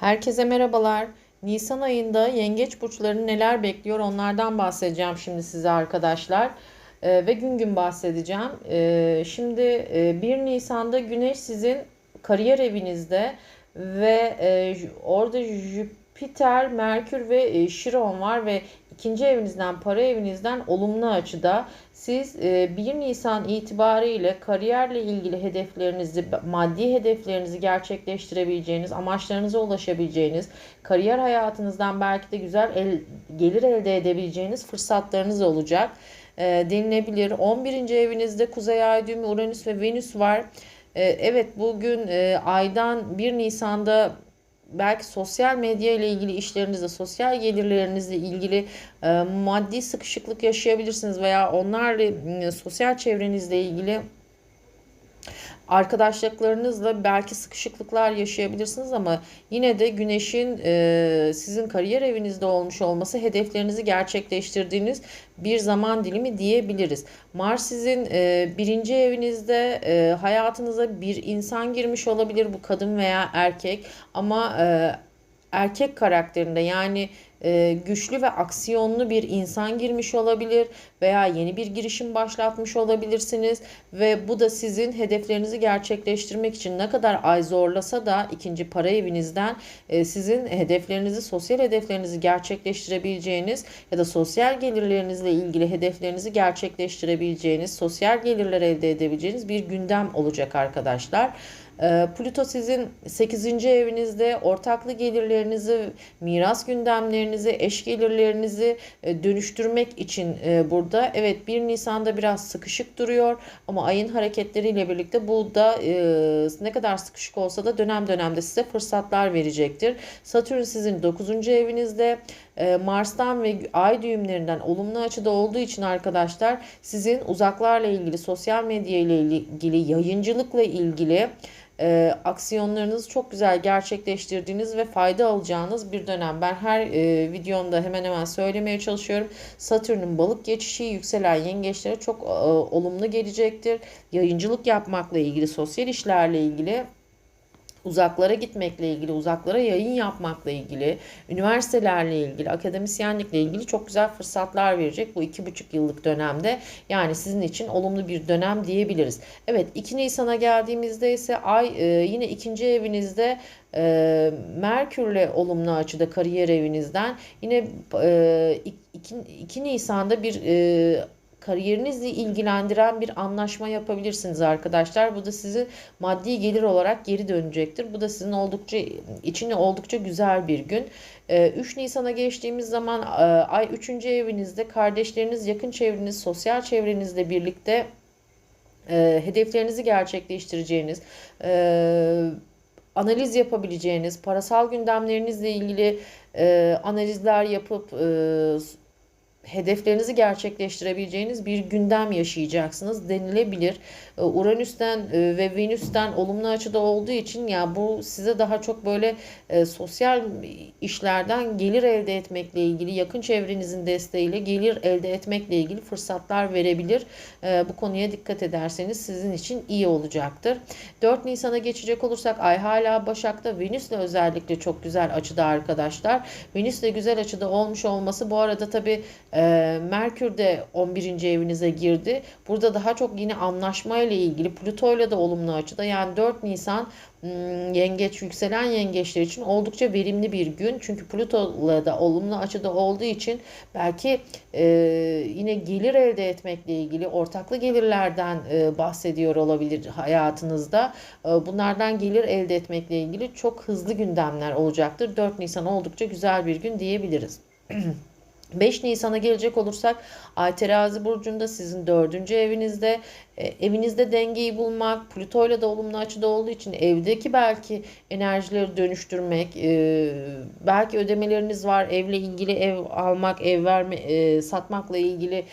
Herkese merhabalar. Nisan ayında yengeç burçları neler bekliyor onlardan bahsedeceğim şimdi size arkadaşlar. Ee, ve gün gün bahsedeceğim. Ee, şimdi e, 1 Nisan'da Güneş sizin kariyer evinizde ve e, orada Jüpiter, Merkür ve e, Şiron var ve ikinci evinizden, para evinizden olumlu açıda. Siz e, 1 Nisan itibariyle kariyerle ilgili hedeflerinizi, maddi hedeflerinizi gerçekleştirebileceğiniz, amaçlarınıza ulaşabileceğiniz, kariyer hayatınızdan belki de güzel el, gelir elde edebileceğiniz fırsatlarınız olacak e, denilebilir. 11. evinizde Kuzey Ay düğümü, Uranüs ve Venüs var. E, evet bugün e, aydan 1 Nisan'da belki sosyal medya ile ilgili işlerinizde, sosyal gelirlerinizle ilgili e, maddi sıkışıklık yaşayabilirsiniz veya onlarla sosyal çevrenizle ilgili arkadaşlıklarınızla belki sıkışıklıklar yaşayabilirsiniz ama yine de güneşin e, sizin kariyer evinizde olmuş olması hedeflerinizi gerçekleştirdiğiniz bir zaman dilimi diyebiliriz. Mars sizin e, birinci evinizde e, hayatınıza bir insan girmiş olabilir bu kadın veya erkek ama e, erkek karakterinde yani e, güçlü ve aksiyonlu bir insan girmiş olabilir veya yeni bir girişim başlatmış olabilirsiniz ve bu da sizin hedeflerinizi gerçekleştirmek için ne kadar ay zorlasa da ikinci para evinizden e, sizin hedeflerinizi, sosyal hedeflerinizi gerçekleştirebileceğiniz ya da sosyal gelirlerinizle ilgili hedeflerinizi gerçekleştirebileceğiniz, sosyal gelirler elde edebileceğiniz bir gündem olacak arkadaşlar. Ee, Plüto sizin 8. evinizde ortaklı gelirlerinizi, miras gündemlerinizi, eş gelirlerinizi e, dönüştürmek için e, burada. Evet 1 Nisan'da biraz sıkışık duruyor ama ayın hareketleriyle birlikte bu da e, ne kadar sıkışık olsa da dönem dönemde size fırsatlar verecektir. Satürn sizin 9. evinizde. Mars'tan ve ay düğümlerinden olumlu açıda olduğu için arkadaşlar sizin uzaklarla ilgili, sosyal medya ile ilgili, yayıncılıkla ilgili e, aksiyonlarınızı çok güzel gerçekleştirdiğiniz ve fayda alacağınız bir dönem. Ben her e, videomda hemen hemen söylemeye çalışıyorum. Satürn'ün balık geçişi yükselen yengeçlere çok e, olumlu gelecektir. Yayıncılık yapmakla ilgili, sosyal işlerle ilgili uzaklara gitmekle ilgili, uzaklara yayın yapmakla ilgili, üniversitelerle ilgili, akademisyenlikle ilgili çok güzel fırsatlar verecek bu iki buçuk yıllık dönemde. Yani sizin için olumlu bir dönem diyebiliriz. Evet 2 Nisan'a geldiğimizde ise ay e, yine ikinci evinizde e, Merkürle olumlu açıda kariyer evinizden yine e, 2, 2 Nisan'da bir e, kariyerinizle ilgilendiren bir anlaşma yapabilirsiniz arkadaşlar. Bu da sizi maddi gelir olarak geri dönecektir. Bu da sizin oldukça için oldukça güzel bir gün. 3 ee, Nisan'a geçtiğimiz zaman e, ay 3. evinizde kardeşleriniz, yakın çevreniz, sosyal çevrenizle birlikte e, hedeflerinizi gerçekleştireceğiniz, e, analiz yapabileceğiniz, parasal gündemlerinizle ilgili analizler yapıp hedeflerinizi gerçekleştirebileceğiniz bir gündem yaşayacaksınız denilebilir. Ee, Uranüs'ten e, ve Venüs'ten olumlu açıda olduğu için ya bu size daha çok böyle e, sosyal işlerden gelir elde etmekle ilgili yakın çevrenizin desteğiyle gelir elde etmekle ilgili fırsatlar verebilir. E, bu konuya dikkat ederseniz sizin için iyi olacaktır. 4 Nisan'a geçecek olursak ay hala Başak'ta Venüs'le özellikle çok güzel açıda arkadaşlar. Venüs'le güzel açıda olmuş olması bu arada tabi Merkür de 11. evinize girdi. Burada daha çok yine anlaşmayla ile ilgili Plüto ile de olumlu açıda yani 4 Nisan hmm, yengeç yükselen yengeçler için oldukça verimli bir gün. Çünkü Plüto ile de olumlu açıda olduğu için belki e, yine gelir elde etmekle ilgili ortaklı gelirlerden e, bahsediyor olabilir hayatınızda. E, bunlardan gelir elde etmekle ilgili çok hızlı gündemler olacaktır. 4 Nisan oldukça güzel bir gün diyebiliriz. 5 Nisan'a gelecek olursak Ay terazi burcunda sizin dördüncü evinizde. E, evinizde dengeyi bulmak Plüto ile de olumlu açıda olduğu için evdeki belki enerjileri dönüştürmek e, belki ödemeleriniz var. Evle ilgili ev almak ev verme e, satmakla ilgili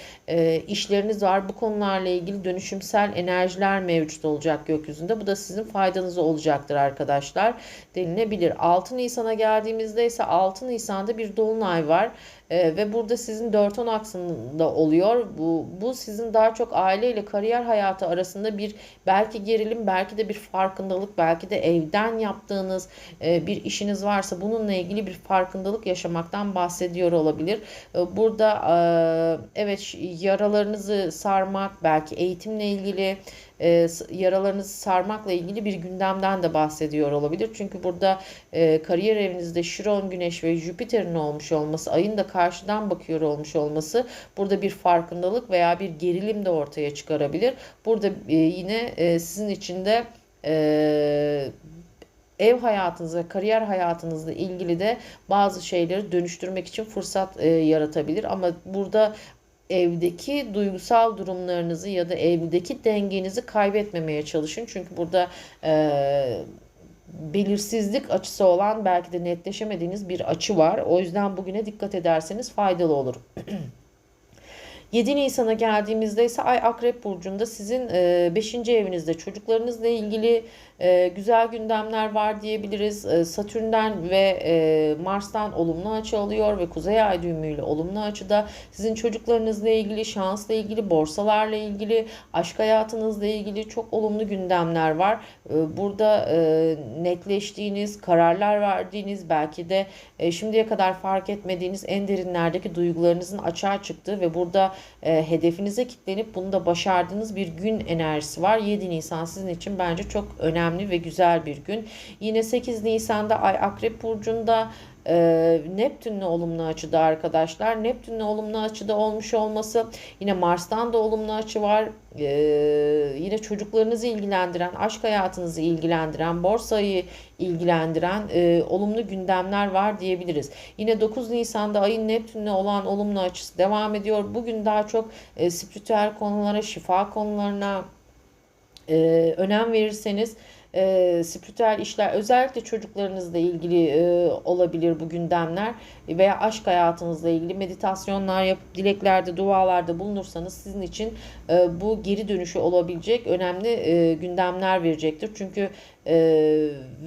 işleriniz var. Bu konularla ilgili dönüşümsel enerjiler mevcut olacak gökyüzünde. Bu da sizin faydanıza olacaktır arkadaşlar denilebilir. 6 Nisan'a geldiğimizde ise 6 Nisan'da bir dolunay var e, ve burada sizin 4-10 aksında oluyor. Bu, bu sizin daha çok aile ile kariyer hayatı arasında bir belki gerilim, belki de bir farkındalık, belki de evden yaptığınız e, bir işiniz varsa bununla ilgili bir farkındalık yaşamaktan bahsediyor olabilir. E, Burada e, evet yaralarınızı sarmak, belki eğitimle ilgili e, yaralarınızı sarmakla ilgili bir gündemden de bahsediyor olabilir. Çünkü burada e, kariyer evinizde Şiron, Güneş ve Jüpiter'in olmuş olması, ayın da karşıdan bakıyor olmuş olması burada bir farkındalık veya bir gerilim de ortaya çıkarabilir. Burada e, yine e, sizin için de e, ev hayatınız ve kariyer hayatınızla ilgili de bazı şeyleri dönüştürmek için fırsat e, yaratabilir. Ama burada evdeki duygusal durumlarınızı ya da evdeki dengenizi kaybetmemeye çalışın. Çünkü burada e, belirsizlik açısı olan belki de netleşemediğiniz bir açı var. O yüzden bugüne dikkat ederseniz faydalı olur. 7 Nisan'a geldiğimizde ise Ay Akrep Burcu'nda sizin 5. evinizde çocuklarınızla ilgili e, güzel gündemler var diyebiliriz. E, Satürn'den ve e, Mars'tan olumlu açı alıyor ve Kuzey Ay düğümüyle olumlu açıda sizin çocuklarınızla ilgili, şansla ilgili, borsalarla ilgili, aşk hayatınızla ilgili çok olumlu gündemler var. E, Burada e, netleştiğiniz, kararlar verdiğiniz, belki de e, şimdiye kadar fark etmediğiniz en derinlerdeki duygularınızın açığa çıktığı ve burada e, hedefinize kilitlenip bunu da başardığınız bir gün enerjisi var. 7 Nisan sizin için bence çok önemli ve güzel bir gün. Yine 8 Nisan'da Ay Akrep Burcu'nda e, Neptün'le olumlu açıda arkadaşlar. Neptün'le olumlu açıda olmuş olması yine Mars'tan da olumlu açı var. E, yine çocuklarınızı ilgilendiren, aşk hayatınızı ilgilendiren, borsayı ilgilendiren e, olumlu gündemler var diyebiliriz. Yine 9 Nisan'da ayın Neptün'le olan olumlu açısı devam ediyor. Bugün daha çok e, spiritüel konulara, şifa konularına e, önem verirseniz e, spiritüel işler özellikle çocuklarınızla ilgili e, olabilir bu gündemler veya aşk hayatınızla ilgili meditasyonlar yapıp dileklerde dualarda bulunursanız sizin için e, bu geri dönüşü olabilecek önemli e, gündemler verecektir. Çünkü e,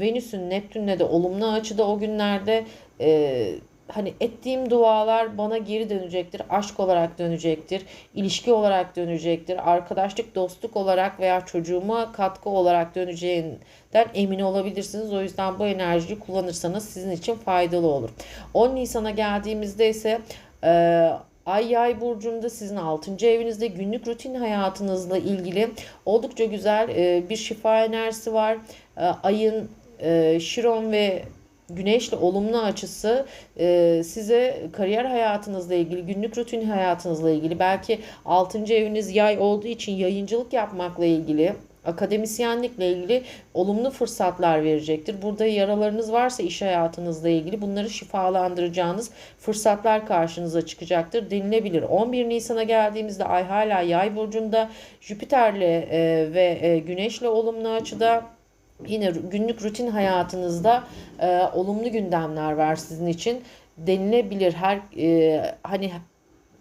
Venüs'ün Neptün'le de olumlu açıda o günlerde e, hani ettiğim dualar bana geri dönecektir. Aşk olarak dönecektir. ilişki olarak dönecektir. Arkadaşlık, dostluk olarak veya çocuğuma katkı olarak döneceğinden emin olabilirsiniz. O yüzden bu enerjiyi kullanırsanız sizin için faydalı olur. 10 Nisan'a geldiğimizde ise e, Ay Yay burcunda sizin 6. evinizde günlük rutin hayatınızla ilgili oldukça güzel e, bir şifa enerjisi var. E, ayın e, Şiron ve Güneşle olumlu açısı e, size kariyer hayatınızla ilgili, günlük rutin hayatınızla ilgili, belki 6. eviniz yay olduğu için yayıncılık yapmakla ilgili, akademisyenlikle ilgili olumlu fırsatlar verecektir. Burada yaralarınız varsa iş hayatınızla ilgili bunları şifalandıracağınız fırsatlar karşınıza çıkacaktır denilebilir. 11 Nisan'a geldiğimizde ay hala yay burcunda Jüpiter'le e, ve e, Güneş'le olumlu açıda yine günlük rutin hayatınızda e, olumlu gündemler var sizin için denilebilir. Her e, hani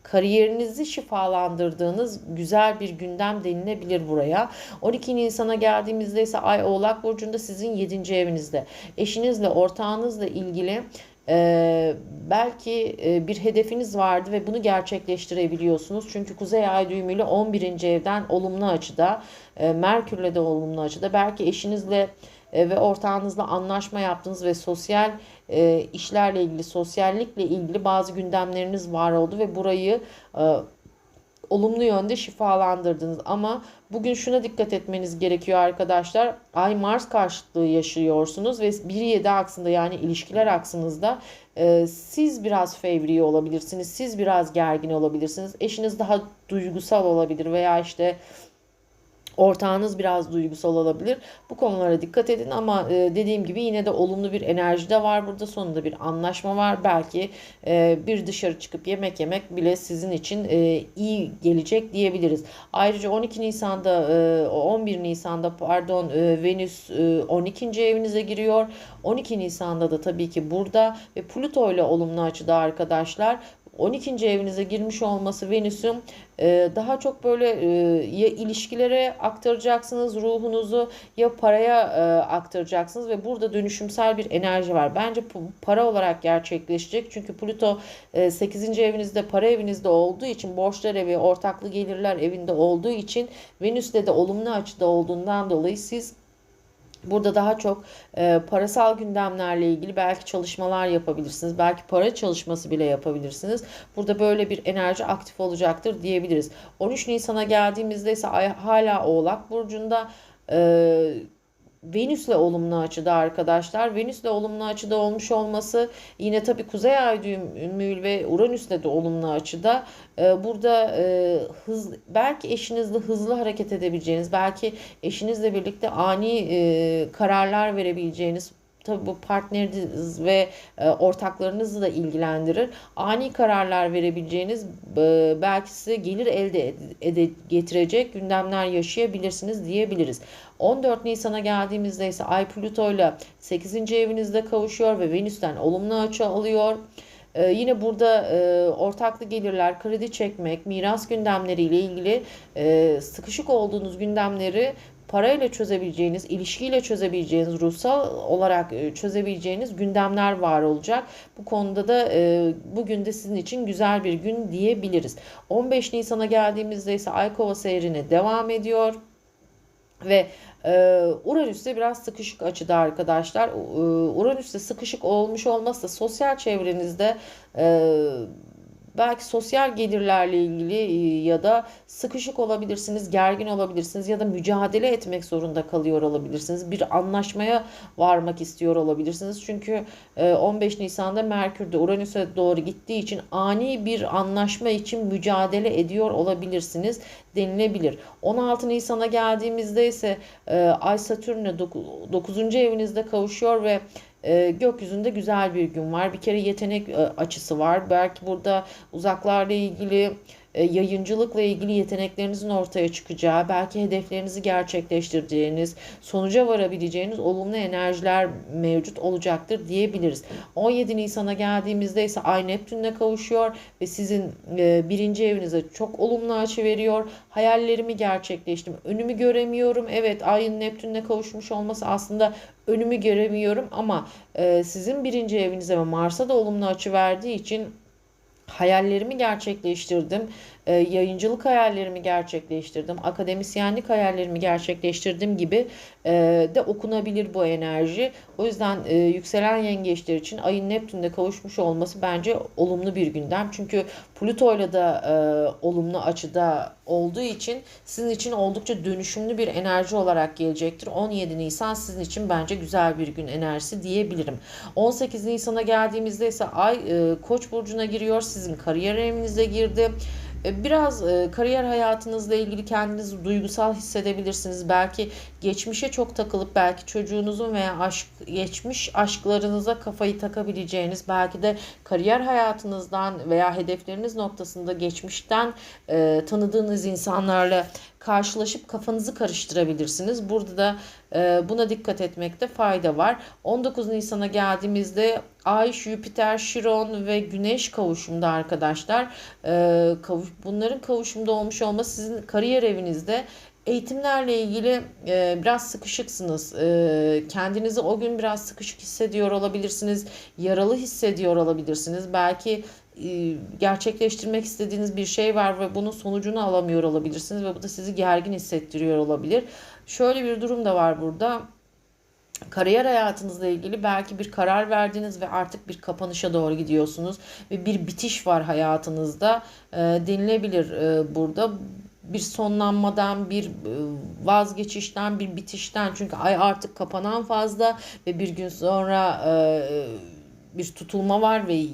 kariyerinizi şifalandırdığınız güzel bir gündem denilebilir buraya. 12 Nisan'a geldiğimizde ise Ay Oğlak Burcu'nda sizin 7. evinizde. Eşinizle, ortağınızla ilgili e, belki e, bir hedefiniz vardı ve bunu gerçekleştirebiliyorsunuz. Çünkü Kuzey Ay düğümüyle 11. evden olumlu açıda, e, Merkürle de olumlu açıda. Belki eşinizle e, ve ortağınızla anlaşma yaptınız ve sosyal e, işlerle ilgili, sosyallikle ilgili bazı gündemleriniz var oldu ve burayı e, olumlu yönde şifalandırdınız. Ama bugün şuna dikkat etmeniz gerekiyor arkadaşlar. Ay Mars karşıtlığı yaşıyorsunuz ve 1-7 aksında yani ilişkiler aksınızda e, siz biraz fevri olabilirsiniz. Siz biraz gergin olabilirsiniz. Eşiniz daha duygusal olabilir veya işte ortağınız biraz duygusal olabilir. Bu konulara dikkat edin ama e, dediğim gibi yine de olumlu bir enerji de var burada. Sonunda bir anlaşma var. Belki e, bir dışarı çıkıp yemek yemek bile sizin için e, iyi gelecek diyebiliriz. Ayrıca 12 Nisan'da e, 11 Nisan'da pardon Venüs e, 12. evinize giriyor. 12 Nisan'da da tabii ki burada ve Plüto ile olumlu açıda arkadaşlar 12. evinize girmiş olması Venüs'ün e, daha çok böyle e, ya ilişkilere aktaracaksınız ruhunuzu ya paraya e, aktaracaksınız ve burada dönüşümsel bir enerji var. Bence para olarak gerçekleşecek. Çünkü Plüto e, 8. evinizde para evinizde olduğu için borçlar evi, ortaklı gelirler evinde olduğu için Venüs'te de olumlu açıda olduğundan dolayı siz Burada daha çok e, parasal gündemlerle ilgili belki çalışmalar yapabilirsiniz. Belki para çalışması bile yapabilirsiniz. Burada böyle bir enerji aktif olacaktır diyebiliriz. 13 Nisan'a geldiğimizde ise ay hala Oğlak Burcu'nda e, Venüs'le olumlu açıda arkadaşlar. Venüs'le olumlu açıda olmuş olması yine tabii Kuzey Ay düğümüyle ve Uranüs'le de olumlu açıda. Ee, burada e, hız belki eşinizle hızlı hareket edebileceğiniz, belki eşinizle birlikte ani e, kararlar verebileceğiniz Tabii bu partneriniz ve e, ortaklarınızı da ilgilendirir. Ani kararlar verebileceğiniz belki size gelir elde ede, getirecek gündemler yaşayabilirsiniz diyebiliriz. 14 Nisan'a geldiğimizde ise Ay Plüto ile 8. evinizde kavuşuyor ve Venüs'ten olumlu açı alıyor. Ee, yine burada e, ortaklı gelirler, kredi çekmek, miras gündemleriyle ilgili e, sıkışık olduğunuz gündemleri parayla çözebileceğiniz, ilişkiyle çözebileceğiniz, ruhsal olarak e, çözebileceğiniz gündemler var olacak. Bu konuda da e, bugün de sizin için güzel bir gün diyebiliriz. 15 Nisan'a geldiğimizde ise Ay Kova seyrine devam ediyor. Ve e, Uranüs'te biraz sıkışık açıda arkadaşlar. E, Uranüs'te sıkışık olmuş olması sosyal çevrenizde e, belki sosyal gelirlerle ilgili e, ya da sıkışık olabilirsiniz, gergin olabilirsiniz ya da mücadele etmek zorunda kalıyor olabilirsiniz. Bir anlaşmaya varmak istiyor olabilirsiniz. Çünkü 15 e, Nisan'da Merkür de Uranüs'e doğru gittiği için ani bir anlaşma için mücadele ediyor olabilirsiniz denilebilir. 16 Nisan'a geldiğimizde ise e, Ay Satürn'e 9. evinizde kavuşuyor ve e, gökyüzünde güzel bir gün var. Bir kere yetenek e, açısı var. Belki burada uzaklarla ilgili yayıncılıkla ilgili yeteneklerinizin ortaya çıkacağı, belki hedeflerinizi gerçekleştireceğiniz, sonuca varabileceğiniz olumlu enerjiler mevcut olacaktır diyebiliriz. 17 Nisan'a geldiğimizde ise Ay Neptün'le kavuşuyor ve sizin e, birinci evinize çok olumlu açı veriyor. Hayallerimi gerçekleştim. Önümü göremiyorum. Evet Ay'ın Neptün'le kavuşmuş olması aslında önümü göremiyorum ama e, sizin birinci evinize ve Mars'a da olumlu açı verdiği için hayallerimi gerçekleştirdim. E, yayıncılık hayallerimi gerçekleştirdim. Akademisyenlik hayallerimi gerçekleştirdim gibi e, de okunabilir bu enerji. O yüzden e, yükselen yengeçler için ayın Neptün'de kavuşmuş olması bence olumlu bir gündem. Çünkü Plüto ile de e, olumlu açıda olduğu için sizin için oldukça dönüşümlü bir enerji olarak gelecektir. 17 Nisan sizin için bence güzel bir gün enerjisi diyebilirim. 18 Nisan'a geldiğimizde ise Ay e, Koç burcuna giriyor. Sizin kariyer evinize girdi. E, biraz e, kariyer hayatınızla ilgili kendinizi duygusal hissedebilirsiniz. Belki geçmişe çok takılıp belki çocuğunuzun veya aşk geçmiş aşklarınıza kafayı takabileceğiniz, belki de kariyer hayatınızdan veya hedefleriniz noktasında geçmişten e, tanıdığınız insanlarla karşılaşıp kafanızı karıştırabilirsiniz. Burada da e, buna dikkat etmekte fayda var. 19 Nisan'a geldiğimizde Ay, Jüpiter, Şiron ve Güneş kavuşumda arkadaşlar. E, kavuş, bunların kavuşumda olmuş olması sizin kariyer evinizde eğitimlerle ilgili e, biraz sıkışıksınız. E, kendinizi o gün biraz sıkışık hissediyor olabilirsiniz. Yaralı hissediyor olabilirsiniz. Belki e, gerçekleştirmek istediğiniz bir şey var ve bunun sonucunu alamıyor olabilirsiniz ve bu da sizi gergin hissettiriyor olabilir. Şöyle bir durum da var burada. Kariyer hayatınızla ilgili belki bir karar verdiniz ve artık bir kapanışa doğru gidiyorsunuz ve bir bitiş var hayatınızda e, denilebilir e, burada bir sonlanmadan, bir vazgeçişten, bir bitişten çünkü ay artık kapanan fazla ve bir gün sonra bir tutulma var ve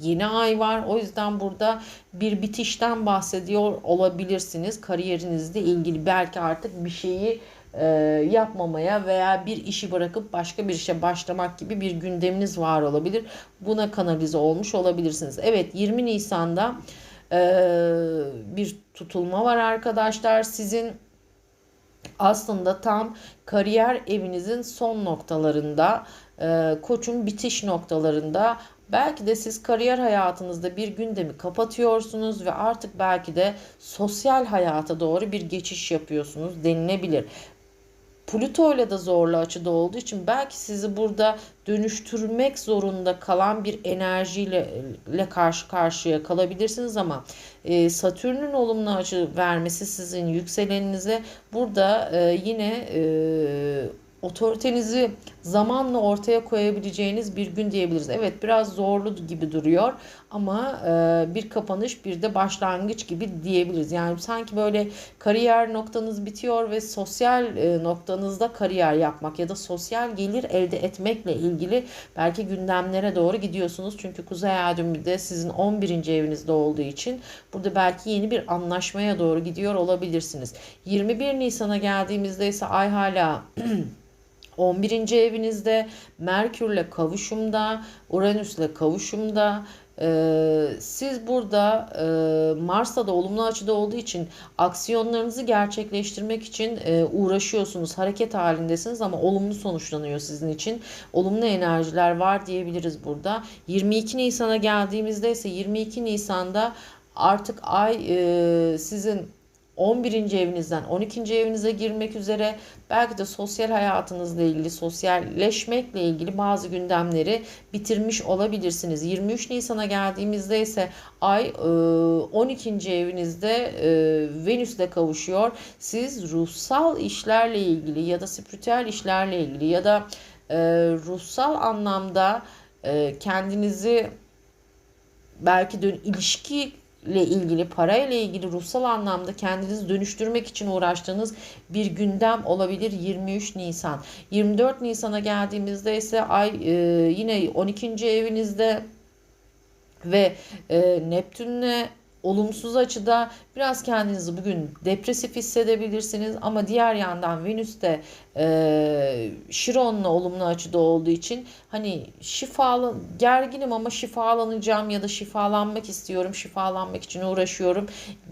yeni ay var. O yüzden burada bir bitişten bahsediyor olabilirsiniz. Kariyerinizle ilgili belki artık bir şeyi e, yapmamaya veya bir işi bırakıp başka bir işe başlamak gibi bir gündeminiz var olabilir. Buna kanalize olmuş olabilirsiniz. Evet 20 Nisan'da e, bir tutulma var arkadaşlar. Sizin aslında tam kariyer evinizin son noktalarında, e, koçun bitiş noktalarında Belki de siz kariyer hayatınızda bir gündemi kapatıyorsunuz ve artık belki de sosyal hayata doğru bir geçiş yapıyorsunuz denilebilir. Plüto ile de zorlu açıda olduğu için belki sizi burada dönüştürmek zorunda kalan bir enerjiyle ile karşı karşıya kalabilirsiniz ama e, Satürn'ün olumlu açı vermesi sizin yükseleninize burada e, yine e, otoritenizi zamanla ortaya koyabileceğiniz bir gün diyebiliriz. Evet biraz zorlu gibi duruyor ama e, bir kapanış bir de başlangıç gibi diyebiliriz. Yani sanki böyle kariyer noktanız bitiyor ve sosyal e, noktanızda kariyer yapmak ya da sosyal gelir elde etmekle ilgili belki gündemlere doğru gidiyorsunuz. Çünkü Kuzey Ay sizin 11. evinizde olduğu için burada belki yeni bir anlaşmaya doğru gidiyor olabilirsiniz. 21 Nisan'a geldiğimizde ise ay hala 11. evinizde Merkürle kavuşumda, Uranüsle kavuşumda. Ee, siz burada e, Mars'ta da olumlu açıda olduğu için aksiyonlarınızı gerçekleştirmek için e, uğraşıyorsunuz. Hareket halindesiniz ama olumlu sonuçlanıyor sizin için. Olumlu enerjiler var diyebiliriz burada. 22 Nisan'a geldiğimizde ise 22 Nisan'da artık ay e, sizin 11. evinizden 12. evinize girmek üzere belki de sosyal hayatınızla ilgili, sosyalleşmekle ilgili bazı gündemleri bitirmiş olabilirsiniz. 23 Nisan'a geldiğimizde ise ay 12. E, evinizde e, Venüs'le kavuşuyor. Siz ruhsal işlerle ilgili ya da spiritüel işlerle ilgili ya da e, ruhsal anlamda kendinizi belki de ilişki ile ilgili, para ile ilgili ruhsal anlamda kendinizi dönüştürmek için uğraştığınız bir gündem olabilir 23 Nisan. 24 Nisan'a geldiğimizde ise ay e, yine 12. evinizde ve e, Neptün'le olumsuz açıda biraz kendinizi bugün depresif hissedebilirsiniz ama diğer yandan Venüs de e, Şiron'la olumlu açıda olduğu için hani şifalı gerginim ama şifalanacağım ya da şifalanmak istiyorum, şifalanmak için uğraşıyorum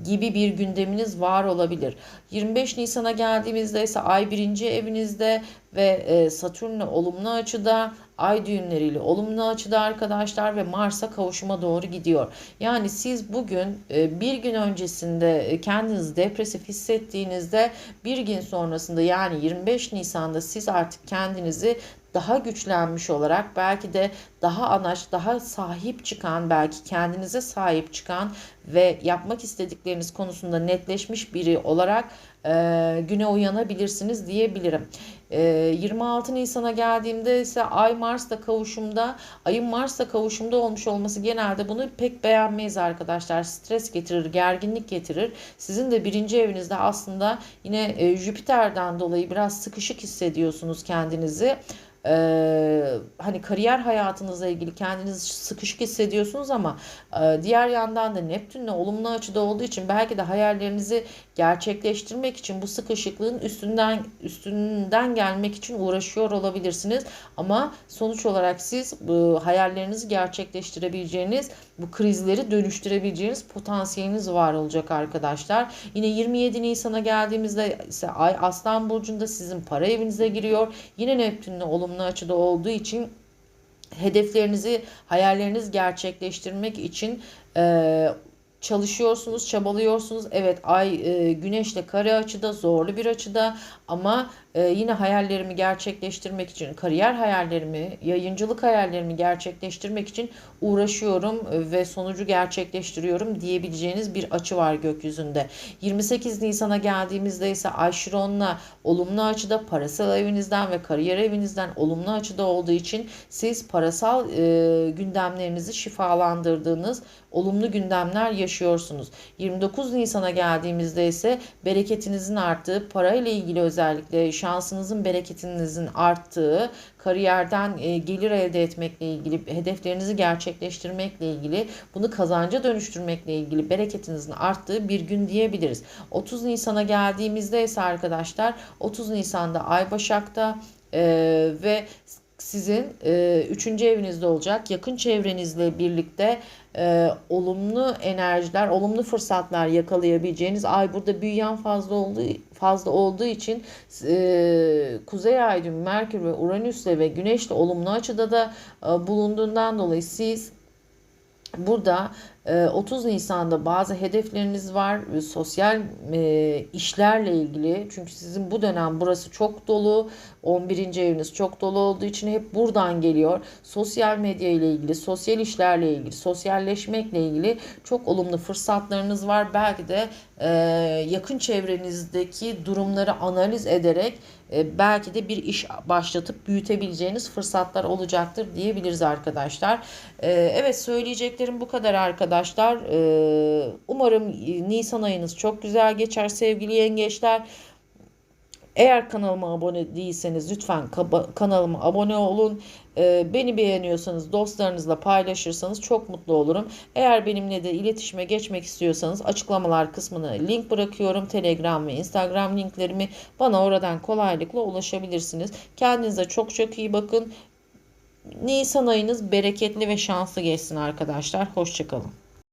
gibi bir gündeminiz var olabilir. 25 Nisan'a geldiğimizde ise ay birinci evinizde ve e, Satürn'le olumlu açıda ay düğümleriyle olumlu açıda arkadaşlar ve Mars'a kavuşuma doğru gidiyor. Yani siz bugün e, bir gün öncesinde kendinizi depresif hissettiğinizde bir gün sonrasında yani 25 Nisan'da siz artık kendinizi daha güçlenmiş olarak belki de daha anaç, daha sahip çıkan, belki kendinize sahip çıkan ve yapmak istedikleriniz konusunda netleşmiş biri olarak e, güne uyanabilirsiniz diyebilirim. E, 26 Nisan'a geldiğimde ise Ay Mars'la kavuşumda, Ay'ın Mars'la kavuşumda olmuş olması genelde bunu pek beğenmeyiz arkadaşlar. Stres getirir, gerginlik getirir. Sizin de birinci evinizde aslında yine e, Jüpiter'den dolayı biraz sıkışık hissediyorsunuz kendinizi e, hani kariyer hayatınızla ilgili kendinizi sıkışık hissediyorsunuz ama e, diğer yandan da Neptün'le olumlu açıda olduğu için belki de hayallerinizi gerçekleştirmek için bu sıkışıklığın üstünden üstünden gelmek için uğraşıyor olabilirsiniz. Ama sonuç olarak siz bu hayallerinizi gerçekleştirebileceğiniz, bu krizleri dönüştürebileceğiniz potansiyeliniz var olacak arkadaşlar. Yine 27 Nisan'a geldiğimizde ise Ay Aslan Burcu'nda sizin para evinize giriyor. Yine Neptün'le olumlu açıda olduğu için hedeflerinizi, hayallerinizi gerçekleştirmek için e, çalışıyorsunuz, çabalıyorsunuz. Evet ay e, güneşle kare açıda, zorlu bir açıda ama e, yine hayallerimi gerçekleştirmek için, kariyer hayallerimi, yayıncılık hayallerimi gerçekleştirmek için uğraşıyorum ve sonucu gerçekleştiriyorum diyebileceğiniz bir açı var gökyüzünde. 28 Nisan'a geldiğimizde ise Ay Şiron'la olumlu açıda parasal evinizden ve kariyer evinizden olumlu açıda olduğu için siz parasal e, gündemlerinizi şifalandırdığınız olumlu gündemler yaşıyorsunuz. 29 Nisan'a geldiğimizde ise bereketinizin arttığı, parayla ilgili özellikle şansınızın, bereketinizin arttığı, kariyerden e, gelir elde etmekle ilgili, hedeflerinizi gerçekleştirmekle ilgili, bunu kazanca dönüştürmekle ilgili bereketinizin arttığı bir gün diyebiliriz. 30 Nisan'a geldiğimizde ise arkadaşlar 30 Nisan'da Ay Başak'ta e, ve sizin e, üçüncü evinizde olacak. Yakın çevrenizle birlikte e, olumlu enerjiler, olumlu fırsatlar yakalayabileceğiniz ay burada büyüyen fazla olduğu fazla olduğu için e, Kuzey Ay düğümü Merkür ve Uranüs'le ve Güneş'le olumlu açıda da e, bulunduğundan dolayı siz Burada e, 30 Nisan'da bazı hedefleriniz var. E, Sosyal e, işlerle ilgili. Çünkü sizin bu dönem burası çok dolu. 11. eviniz çok dolu olduğu için hep buradan geliyor. Sosyal medya ile ilgili, sosyal işlerle ilgili, sosyalleşmekle ilgili çok olumlu fırsatlarınız var. Belki de e, yakın çevrenizdeki durumları analiz ederek e, belki de bir iş başlatıp büyütebileceğiniz fırsatlar olacaktır diyebiliriz arkadaşlar. E, evet söyleyeceklerim bu kadar arkadaşlar. E, umarım Nisan ayınız çok güzel geçer sevgili yengeçler. Eğer kanalıma abone değilseniz lütfen kanalıma abone olun. Ee, beni beğeniyorsanız dostlarınızla paylaşırsanız çok mutlu olurum. Eğer benimle de iletişime geçmek istiyorsanız açıklamalar kısmına link bırakıyorum. Telegram ve Instagram linklerimi bana oradan kolaylıkla ulaşabilirsiniz. Kendinize çok çok iyi bakın. Nisan ayınız bereketli ve şanslı geçsin arkadaşlar. Hoşçakalın.